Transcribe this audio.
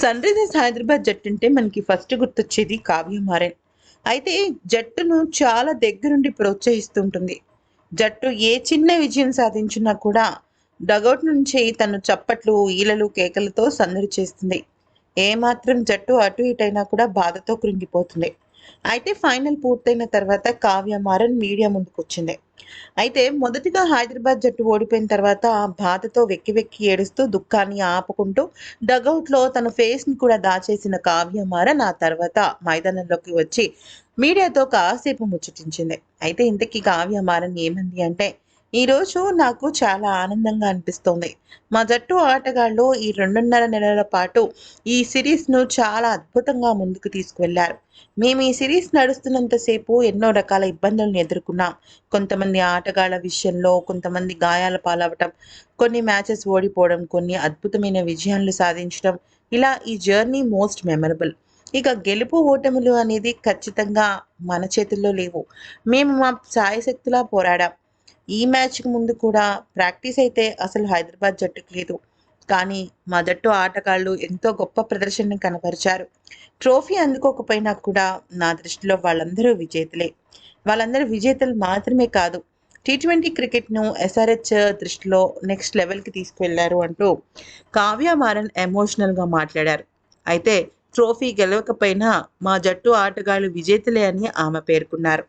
Sun Risers Hyderabad జట్టు అంటే మనకి ఫస్ట్ గుర్తొచ్చేది కావ్య మారెన్. అయితే జట్టును చాలా దగ్గరుండి ప్రోత్సహిస్తుంటుంది. జట్టు ఏ చిన్న విజయం సాధించినా కూడా డగౌట్ నుంచి తను చప్పట్లు ఈలలు కేకలతో సందడి చేస్తుంది. ఏమాత్రం జట్టు అటు ఇటైనా కూడా బాధతో కృంగిపోతుంది. అయితే ఫైనల్ పూర్తయిన తర్వాత కావ్య మారన్ మీడియా ముందుకు వచ్చింది అయితే మొదటిగా హైదరాబాద్ జట్టు ఓడిపోయిన తర్వాత బాధతో వెక్కి వెక్కి ఏడుస్తూ దుఃఖాన్ని ఆపుకుంటూ డగౌట్లో తన ఫేస్ని కూడా దాచేసిన కావ్య మారన్ ఆ తర్వాత మైదానంలోకి వచ్చి మీడియాతో కాసేపు ముచ్చటించింది. అయితే ఇంతకీ కావ్య మారన్ ఏమంది అంటే ఈరోజు నాకు చాలా ఆనందంగా అనిపిస్తోంది. మా జట్టు ఆటగాళ్ళు ఈ రెండున్నర నెలల పాటు ఈ సిరీస్ను చాలా అద్భుతంగా ముందుకు తీసుకువెళ్ళారు. మేము ఈ సిరీస్ నడుస్తున్నంతసేపు ఎన్నో రకాల ఇబ్బందులను ఎదుర్కొన్నాం. కొంతమంది ఆటగాళ్ళ విషయంలో కొంతమంది గాయాల పాలవటం కొన్ని మ్యాచెస్ ఓడిపోవడం కొన్ని అద్భుతమైన విజయాలు సాధించడం. ఇలా ఈ జర్నీ మోస్ట్ మెమరబుల్. ఇక గెలుపు ఓటములు అనేది ఖచ్చితంగా మన చేతుల్లో లేవు. మేము మా సాయశక్తులా పోరాడాం. ఈ మ్యాచ్కి ముందు కూడా ప్రాక్టీస్ అయితే అసలు హైదరాబాద్ జట్టుకు లేదు. కానీ మా జట్టు ఆటగాళ్ళు ఎంతో గొప్ప ప్రదర్శన కనపరిచారు ట్రోఫీ అందుకోకపోయినా కూడా నా దృష్టిలో వాళ్ళందరూ విజేతలే. వాళ్ళందరూ విజేతలు మాత్రమే కాదు టీ ట్వంటీ క్రికెట్ను ఎస్ఆర్హెచ్ దృష్టిలో నెక్స్ట్ లెవెల్కి తీసుకువెళ్ళారు అంటూ కావ్య మారన్ ఎమోషనల్గా మాట్లాడారు. అయితే ట్రోఫీ గెలవకపోయినా మా జట్టు ఆటగాళ్ళు విజేతలే అని ఆమె పేర్కొన్నారు.